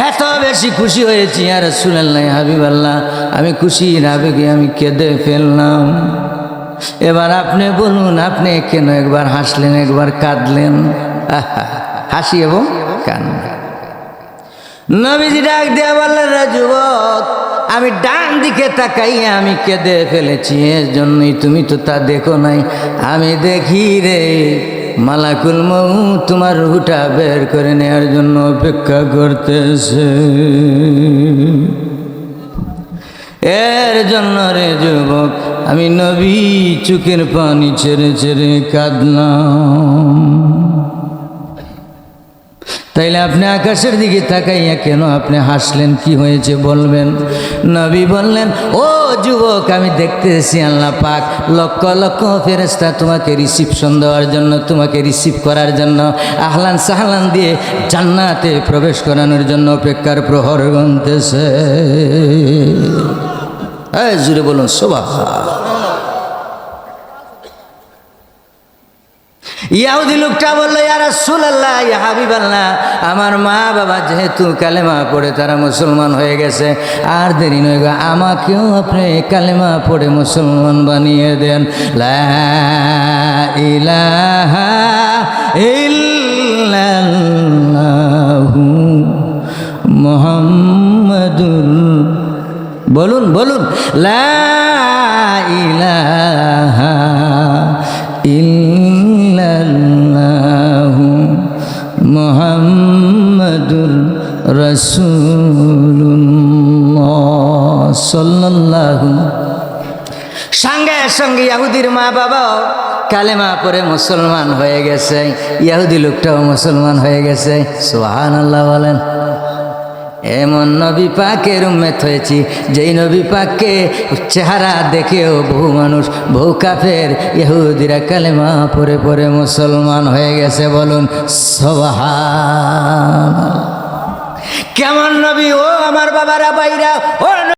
এত বেশি খুশি হয়েছি আর সুনাল্লাহ হাবিব আল্লাহ আমি খুশির আবেগে আমি কেঁদে ফেললাম। এবার আপনি বলুন, আপনি কেন একবার হাসলেন, একবার কাঁদলেন? হাসি এবং কান্না। নবীজি ডাক দিয়া বললেন যুবক, আমি ডান দিকে তাকাইয়া আমি কেঁদে ফেলেছি এর জন্যই তুমি তো তা দেখো নাই। আমি দেখি রে মালাকুল মৌ তোমার হুটা বের করে নেওয়ার জন্য অপেক্ষা করতেছে। এর জন্য রে যুবক, আমি নবী চুকের পানি ছেড়ে ছেড়ে কাঁদলাম। তাইলে আপনি আকাশের দিকে তাকাইয়া কেন আপনি হাসলেন? কি হয়েছে বলবেন? নবী বললেন, ও যুবক, আমি দেখতেছি আল্লাহ পাক লক্ষ লক্ষ ফেরেস্তা তোমাকে রিসিপশন দেওয়ার জন্য, তোমাকে রিসিভ করার জন্য, আহলান সাহলান দিয়ে জান্নাতে প্রবেশ করানোর জন্য অপেক্ষার প্রহর গনতেছে জুড়ে বলুন শোভা ইয়াহুদি লোকটা বলল ইয়ারা সুলাল্লাহ ইয়া হাবিব আল্লাহ আমার মা বাবা যেহেতু কালেমা পড়ে তারা মুসলমান হয়ে গেছে আর দেরি নয় গো, আমাকেও আপনি কালেমা পড়ে মুসলমান বানিয়ে দেন। লা ইলাহা বলুন বলুন। লা ইলাহা সঙ্গে সঙ্গে ইয়াহুদির মা বাবাও কালেমা পরে মুসলমান হয়ে গেছে। ইয়াহুদি লোকটাও মুসলমান হয়ে গেছে। সোহান আল্লাহ বলেন, এমন নবী পাকের উম্মেত হয়েছি, যেই নবী পাককে চেহারা দেখেও বহু মানুষ, বহু কাফের ইহুদিরা কালেমা পরে পরে মুসলমান হয়ে গেছে। বলুন সোহান কেমন নবী ও আমার বাবারা বাইরা ও